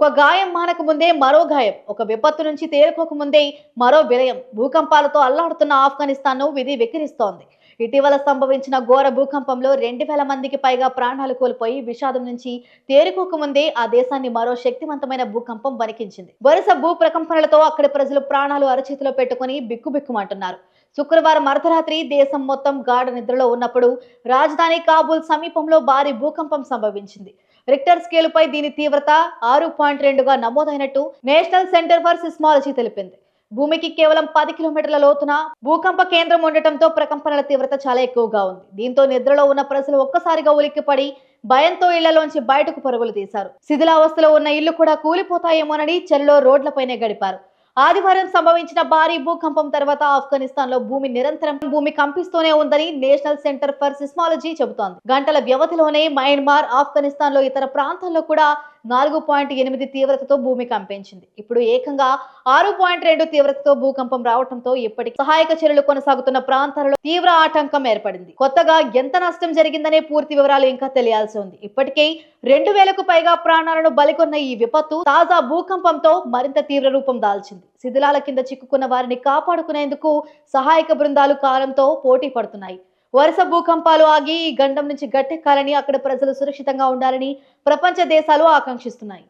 ఒక గాయం మానక ముందే మరో గాయం ఒక విపత్తు నుంచి తేరుకోక ముందే మరో విలయం. భూకంపాలతో అల్లాడుతున్న ఆఫ్ఘనిస్తాన్ను విధి వెక్కిరిస్తోంది. ఇటీవల సంభవించిన ఘోర భూకంపంలో రెండు వేల మందికి పైగా ప్రాణాలు కోల్పోయి విషాదం నుంచి తేరుకోక ముందే ఆ దేశాన్ని మరో శక్తివంతమైన భూకంపం వణికించింది. వరుస భూ ప్రకంపనలతో అక్కడి ప్రజలు ప్రాణాలు అరచేతిలో పెట్టుకుని బిక్కుబిక్కుమంటున్నారు. శుక్రవారం అర్ధరాత్రి దేశం మొత్తం గాఢ నిద్రలో ఉన్నప్పుడు రాజధాని కాబూల్ సమీపంలో భారీ భూకంపం సంభవించింది. రిక్టర్ స్కేలుపై దీని తీవ్రత ఆరు పాయింట్ రెండుగా నమోదైనట్టు నేషనల్ సెంటర్ ఫర్ సిస్మాలజీ తెలిపింది. భూమికి కేవలం పది కిలోమీటర్ల లోతున భూకంప కేంద్రం ఉండటంతో ప్రకంపనల తీవ్రత చాలా ఎక్కువగా ఉంది. దీంతో నిద్రలో ఉన్న ప్రజలు ఒక్కసారిగా ఉలిక్కిపడి భయంతో ఇళ్ళలోంచి బయటకు పరుగులు తీశారు. శిథిలావస్థలో ఉన్న ఇల్లు కూడా కూలిపోతాయేమోనని చెల్లో రోడ్లపైనే గడిపారు. ఆదివారం సంభవించిన భారీ భూకంపం తర్వాత ఆఫ్ఘనిస్తాన్లో భూమి నిరంతరం భూమి కంపిస్తూనే ఉందని నేషనల్ సెంటర్ ఫర్ సిస్మాలజీ చెబుతోంది. గంటల వ్యవధిలోనే మయన్మార్ ఆఫ్ఘనిస్తాన్లో ఇతర ప్రాంతాల్లో కూడా నాలుగు పాయింట్ ఎనిమిది తీవ్రతతో భూమి కంపించింది. ఇప్పుడు ఏకంగా ఆరు పాయింట్ రెండు తీవ్రతతో భూకంపం రావడంతో ఇప్పటికి సహాయక చర్యలు కొనసాగుతున్న ప్రాంతాలలో తీవ్ర ఆటంకం ఏర్పడింది. కొత్తగా ఎంత నష్టం జరిగిందనే పూర్తి వివరాలు ఇంకా తెలియాల్సి ఉంది. ఇప్పటికే రెండు వేలకు పైగా ప్రాణాలను బలికొన్న ఈ విపత్తు తాజా భూకంపంతో మరింత తీవ్ర రూపం దాల్చింది. శిథిలాల కింద చిక్కుకున్న వారిని కాపాడుకునేందుకు సహాయక బృందాలు కాలంతో పోటీ పడుతున్నాయి. వరుస భూకంపాలు ఆగి ఈ గండం నుంచి గట్టెక్కాలని అక్కడ ప్రజలు సురక్షితంగా ఉండాలని ప్రపంచ దేశాలు ఆకాంక్షిస్తున్నాయి.